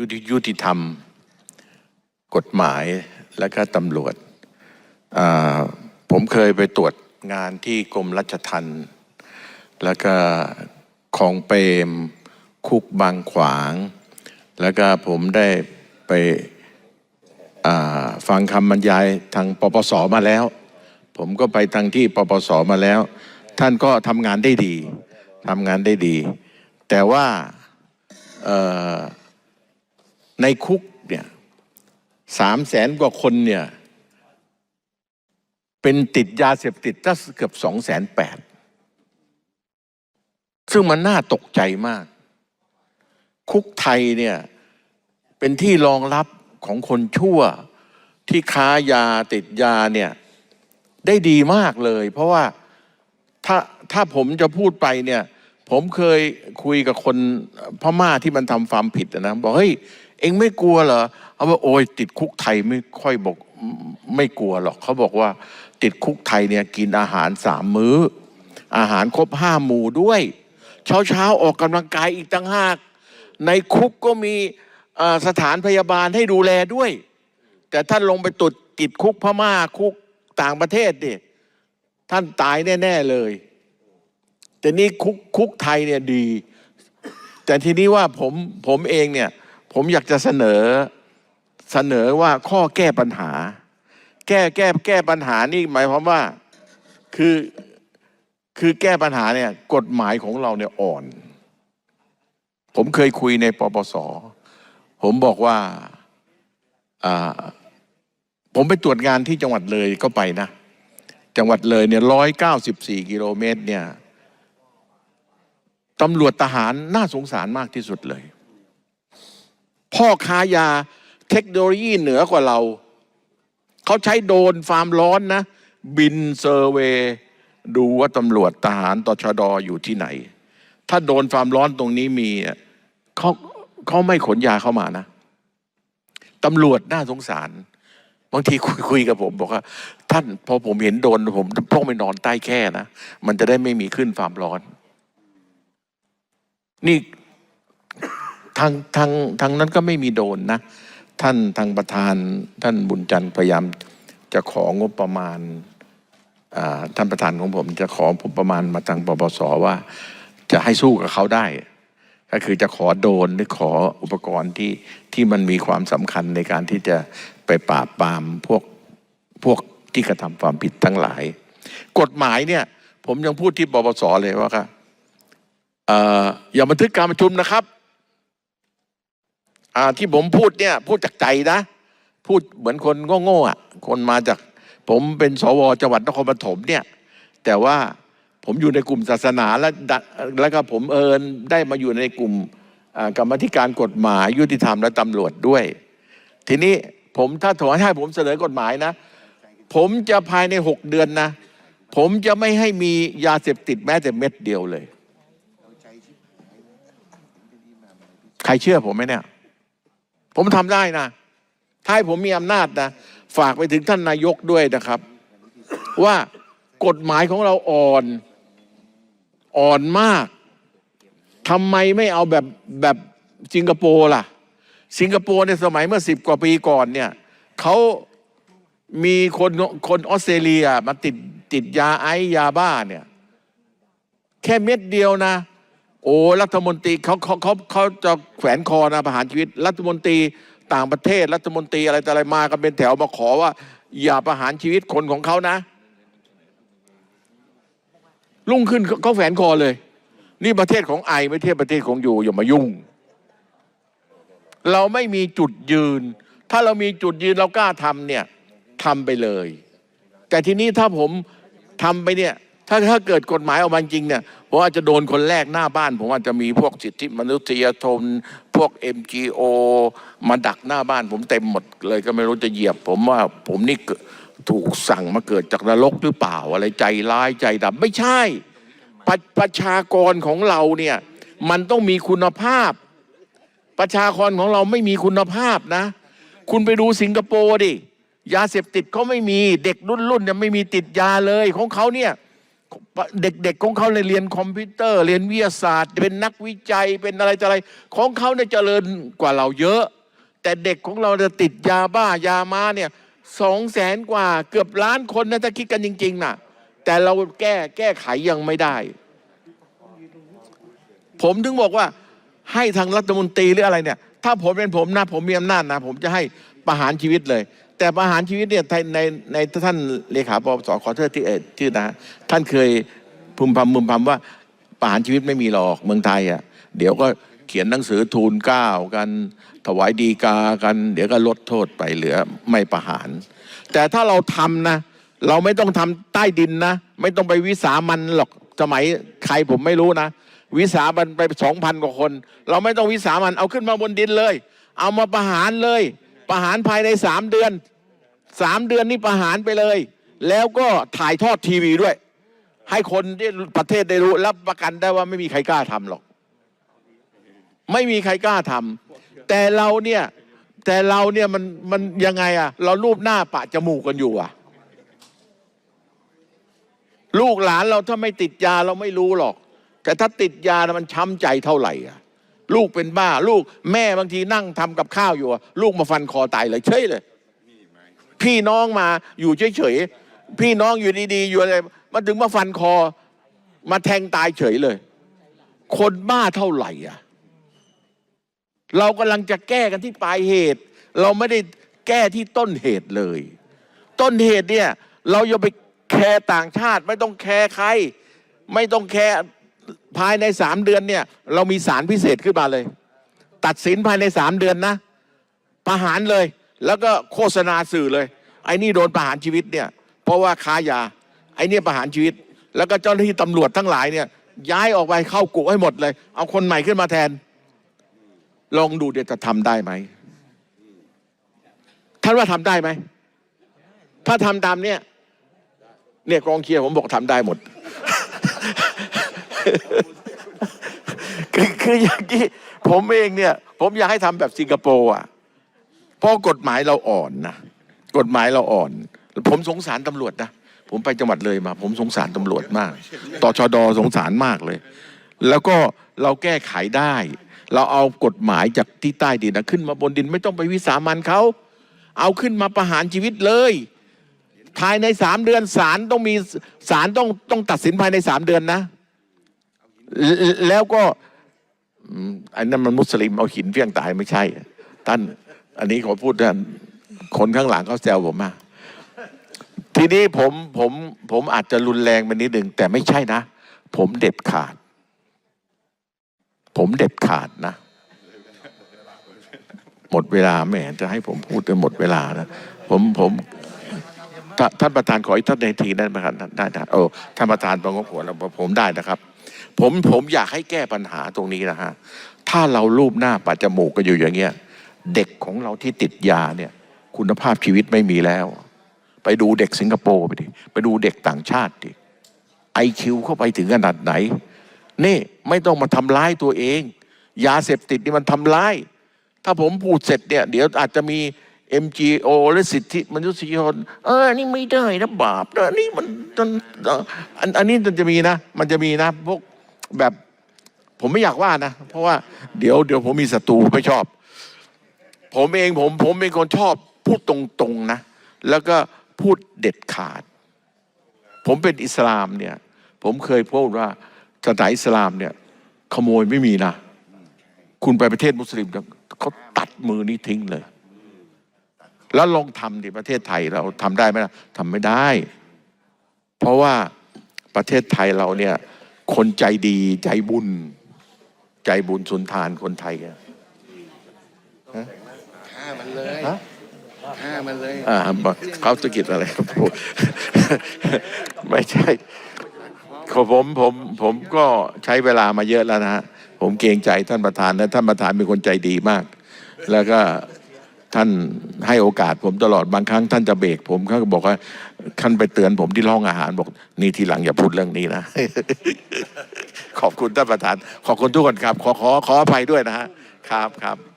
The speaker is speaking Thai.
ยุติยุติธรรม กฎหมายและก็ตำรวจ ผมเคยไปตรวจงานที่กรมรัชทัณฑ์แล้วก็ของเปรมคุกบางขวาง แล้วก็ผมได้ไปฟังคำบรรยายทางปปสมาแล้ว ผมก็ไปทางที่ปปสมาแล้ว ท่านก็ทำงานได้ดีทำงานได้ดี แต่ว่า ในคุกเนี่ยสามแสนกว่าคนเนี่ยเป็นติดยาเสพติดตั้งเกือบสองแสนแปดซึ่งมันน่าตกใจมาก คุกไทยเนี่ยเป็นที่รองรับของคนชั่วที่ค้ายาติดยาเนี่ยได้ดีมากเลย เพราะว่าถ้าถ้าผมจะพูดไปเนี่ย ผมเคยคุยกับคนพม่าที่มันทำฟาร์มผิดนะ บอกเฮ้ย เองไม่กลัวเหรอเอาว่าโอ้ยติดคุกไทยไม่ค่อยบอกไม่กลัวหรอกเขาบอกว่า ติดคุกไทยเนี่ยกินอาหารสามมื้อ อาหารครบห้าหมู่ด้วย เช้าเช้าออกกำลังกายอีกตั้งหากในคุกก็มีสถานพยาบาลให้ดูแลด้วย แต่ท่านลงไปตุดติดคุกพม่าคุกต่างประเทศดิท่านตายแน่ ๆเลย แต่นี่คุกคุกไทยเนี่ยดี แต่ทีนี้ว่าผมผมเองเนี่ย ผมอยากจะเสนอเสนอว่าข้อแก้ปัญหา แก้แก้แก้ปัญหานี่หมายความว่าคือคือแก้ปัญหาเนี่ยกฎหมายของเราเนี่ยอ่อน ผมเคยคุยในปปส ผมบอกว่าผมไปตรวจงานที่จังหวัดเลยก็ไปนะ จังหวัดเลยเนี่ยร้อยเก้าสิบสี่กิโลเมตรเนี่ยตำรวจทหารน่าสงสารมากที่สุดเลย พ่อค้ายาเทคโนโลยีเหนือกว่าเรา เขาใช้โดนฟาร์มร้อนนะ บินเซอร์เวดูว่าตำรวจทหารตชดอยู่ที่ไหน ถ้าโดนฟาร์มร้อนตรงนี้มีเขาเขาไม่ขนยาเข้ามานะตำรวจน่าสงสาร บางทีคุยคุยกับผมบอกว่า ท่านพอผมเห็นโดนผมต้องไปนอนใต้แค่นะ มันจะได้ไม่มีขึ้นความร้อน นี่ ทางทางทางนั้นก็ไม่มีโดนนะ ท่านทางประธานท่านบุญจันทร์พยายามจะของบประมาณท่านประธานของผมจะขอผมประมาณมาทางปปสว่า จะให้สู้กับเขาได้ ก็คือจะขอโดนหรือขออุปกรณ์ที่ที่มันมีความสำคัญในการที่จะไปปราบปรามพวกพวกที่กระทำความผิดทั้งหลาย กฎหมายเนี่ย ผมยังพูดที่ปปสเลยว่าครับเอ่ออย่าบันทึกการประชุมนะครับ ที่ผมพูดเนี่ยพูดจากใจนะ พูดเหมือนคนโง่ๆอะคนมาจาก ผมเป็นสวจังหวัดนครปฐมเนี่ย แต่ว่าผมอยู่ในกลุ่มศาสนาและแล้วก็ผมเอิญได้มาอยู่ในกลุ่มกรรมธิการกฎหมายยุติธรรมและตำรวจด้วย ทีนี้ผมถ้าถอนให้ผมเสนอกฎหมายนะ ผมจะภายในหกเดือนนะ ผมจะไม่ให้มียาเสพติดแม้แต่เม็ดเดียวเลย ใครเชื่อผมไหมเนี่ย ผมทำได้นะถ้าให้ผมมีอำนาจนะฝากไปถึงท่านนายกด้วยนะครับ ว่ากฎหมายของเราอ่อน อ่อนมากทำไมไม่เอาแบบแบบสิงคโปร์ล่ะ สิงคโปร์ในสมัยเมื่อสิบกว่าปีก่อนเนี่ยเขามีคนคนออสเตรเลียมาติดติดยาไอยาบ้าเนี่ย แค่เม็ดเดียวนะ โอ้รัฐมนตรีเขาเขาเขาเขาจะแขวนคอนะประหารชีวิต รัฐมนตรีต่างประเทศรัฐมนตรีอะไรแต่อะไรมากันเป็นแถวมาขอว่า อย่าประหารชีวิตคนของเขานะลุ่งขึ้นเขาแขวนคอเลย นี่ประเทศของไอไม่ใช่ประเทศของอยู่อย่ามายุ่ง เราไม่มีจุดยืน ถ้าเรามีจุดยืนเรากล้าทำเนี่ยทำไปเลย แต่ทีนี้ถ้าผมทำไปเนี่ย ถ้าถ้าเกิดกฎหมายออกมาจริงเนี่ยผมอาจจะโดนคนแรกหน้าบ้าน ผมอาจจะมีพวกสิทธิมนุษยชนพวก MGO มาดักหน้าบ้าน ผมเต็มหมดเลยก็ไม่รู้จะเหยียบ ผมว่าผมนี่ถูกสั่งมาเกิดจากนรกหรือเปล่า อะไรใจร้ายใจดำไม่ใช่ประประชากรของเราเนี่ยมันต้องมีคุณภาพ ประชากรของเราไม่มีคุณภาพนะ คุณไปดูสิงคโปร์ดิยาเสพติดเขาไม่มีเด็กรุ่นรุ่นเนี่ยไม่มีติดยาเลยของเขาเนี่ย เด็กๆของเขาเนี่เรียนคอมพิวเตอร์ เรียนวิทยาศาสตร์ เป็นนักวิจัยเป็นอะไรจะอะไร ของเขาเนี่ยเจริญกว่าเราเยอะ แต่เด็กของเราจะติดยาบ้ายามาเนี่ยสองแสนกว่าเกือบล้านคนนะถ้าคิดกันจริงๆนะแต่เราแก้แก้ไขยังไม่ได้ ผมถึงบอกว่าให้ทางรัฐมนตรีหรืออะไรเนี่ย ถ้าผมเป็นผมนะผมมีอำนาจนะ ผมจะให้ประหารชีวิตเลย แต่ประหารชีวิตเนี่ยในในในท่านเลขาปปสขอโทษที่เอชื่อนะท่านเคยพึมพำพึมพำว่าประหารชีวิตไม่มีหรอกเมืองไทยอะเดี๋ยวก็เขียนหนังสือทูลเก้ากันถวายดีกากัน เดี๋ยวก็ลดโทษไปเหลือไม่ประหาร แต่ถ้าเราทำนะ เราไม่ต้องทำใต้ดินนะ ไม่ต้องไปวิสามันหรอกสมัยใครผมไม่รู้นะ วิสามันไปสองพันกว่าคน เราไม่ต้องวิสามันเอาขึ้นมาบนดินเลย เอามาประหารเลย ประหารภายในสามเดือนสามเดือนนี่ประหารไปเลย แล้วก็ถ่ายทอดทีวีด้วย ให้คนที่ประเทศได้รู้รับประกันได้ว่าไม่มีใครกล้าทำหรอก ไม่มีใครกล้าทำแต่เราเนี่ย แต่เราเนี่ยมันมันยังไงอะเรารูปหน้าปะจมูกกันอยู่อะลูกหลานเราถ้าไม่ติดยาเราไม่รู้หรอก แต่ถ้าติดยานะมันช้ำใจเท่าไหร่อะ ลูกเป็นบ้า ลูกแม่บางทีนั่งทำกับข้าวอยู่ ลูกมาฟันคอตายเลยเฉยเลย พี่น้องมาอยู่เฉยๆพี่น้องอยู่ดีๆอยู่อะไรมาถึงมาฟันคอ มาแทงตายเฉยเลย คนบ้าเท่าไหร่อะ เรากำลังจะแก้กันที่ปลายเหตุ เราไม่ได้แก้ที่ต้นเหตุเลย ต้นเหตุเนี่ย เราอย่าไปแคร์ต่างชาติ ไม่ต้องแคร์ใคร ไม่ต้องแคร์ ภายในสามเดือนเนี่ย เรามีสารพิเศษขึ้นมาเลย ตัดสินภายในสามเดือนนะประหารเลย แล้วก็โฆษณาสื่อเลย ไอ้นี่โดนประหารชีวิตเนี่ย เพราะว่าค้ายา ไอ้นี่ประหารชีวิต แล้วก็เจ้าหน้าที่ตำรวจทั้งหลายเนี่ย ย้ายออกไปเข้ากุให้หมดเลย เอาคนใหม่ขึ้นมาแทน ลองดูเดี๋ยวจะทำได้ไหมท่านว่าทำได้ไหมถ้าทำตามเนี่ยเนี่ยกองเชียร์ผมบอกทำได้หมด คือคืออย่างที่ผมเองเนี่ย ผมอยากให้ทำแบบสิงคโปร์อะเพราะกฎหมายเราอ่อนนะกฎหมายเราอ่อน ผมสงสารตำรวจนะผมไปจังหวัดเลยมา ผมสงสารตำรวจมากต่อชดสงสารมากเลย แล้วก็เราแก้ไขได้ เราเอากฎหมายจากที่ใต้ดินนะขึ้นมาบนดินไม่ต้องไปวิสามันเขาเอาขึ้นมาประหารชีวิตเลยภายในสามเดือนศาลต้องมีศาลต้องต้องตัดสินภายในสามเดือนนะ แล้วก็อันนั้นมันมุสลิมเอาหินเพี้ยงตายไม่ใช่ ท่าน อันนี้ขอพูดท่านคนข้างหลังเขาแซวผมมาทีนี้ผมผมผมอาจจะรุนแรงไปนิดหนึ่งแต่ไม่ใช่นะ ผมเด็ดขาด ผมเด็ดขาดนะ หมดเวลาแหมจะให้ผมพูดจนหมดเวลานะผมผมท่านประธานขออีกท่านในทีได้ไหมครับได้ได้โอ้ท่านประธานประงบหัวแล้วผมได้นะครับ ผมผมอยากให้แก้ปัญหาตรงนี้นะฮะ ถ้าเรารูปหน้าปัดจมูกกันอยู่อย่างเงี้ย เด็กของเราที่ติดยาเนี่ย คุณภาพชีวิตไม่มีแล้ว ไปดูเด็กสิงคโปร์ไปดิ ไปดูเด็กต่างชาติดิไอคิวเข้าไปถึงขนาดไหน นี่ไม่ต้องมาทำร้ายตัวเอง ยาเสพติดนี่มันทำร้าย ถ้าผมพูดเสร็จเนี่ย เดี๋ยวอาจจะมี MGO หรือสิทธิมนุษยชนเออนี่ไม่ได้นะบาปนะนี่มันอันอันนี้มันจะมีนะ มันจะมีนะพวก แบบผมไม่อยากว่านะ เพราะว่าเดี๋ยวเดี๋ยวผมมีศัตรูไม่ชอบ ผมเองผมผมเป็นคนชอบพูดตรงๆนะ แล้วก็พูดเด็ดขาด ผมเป็นอิสลามเนี่ย ผมเคยพูดว่าศาสนาอิสลามเนี่ย ขโมยไม่มีนะ คุณไปประเทศมุสลิมเนี่ยเขาตัดมือนี้ทิ้งเลย แล้วลองทำดิประเทศไทยเราทำได้ไหมล่ะทำไม่ได้ เพราะว่าประเทศไทยเราเนี่ย คนใจดีใจบุญ ใจบุญสุนทานคนไทยอะฆ่ามันเลยฮะฆ่ามันเลยอ่าบอกเขาตะกิดอะไรครับพูดไม่ใช่ของผมผมผมก็ใช้เวลามาเยอะแล้วนะฮะผมเกรงใจท่านประธานและท่านประธานเป็นคนใจดีมาก แล้วก็ท่านให้โอกาสผมตลอดบางครั้งท่านจะเบรกผมเขาก็บอกว่า ท่านไปเตือนผมที่ห้องอาหารบอก นี่ทีหลังอย่าพูดเรื่องนี้นะ ขอบคุณท่านประธาน ขอบคุณทุกคนครับ ขอขอขออภัยด้วยนะฮะครับครับ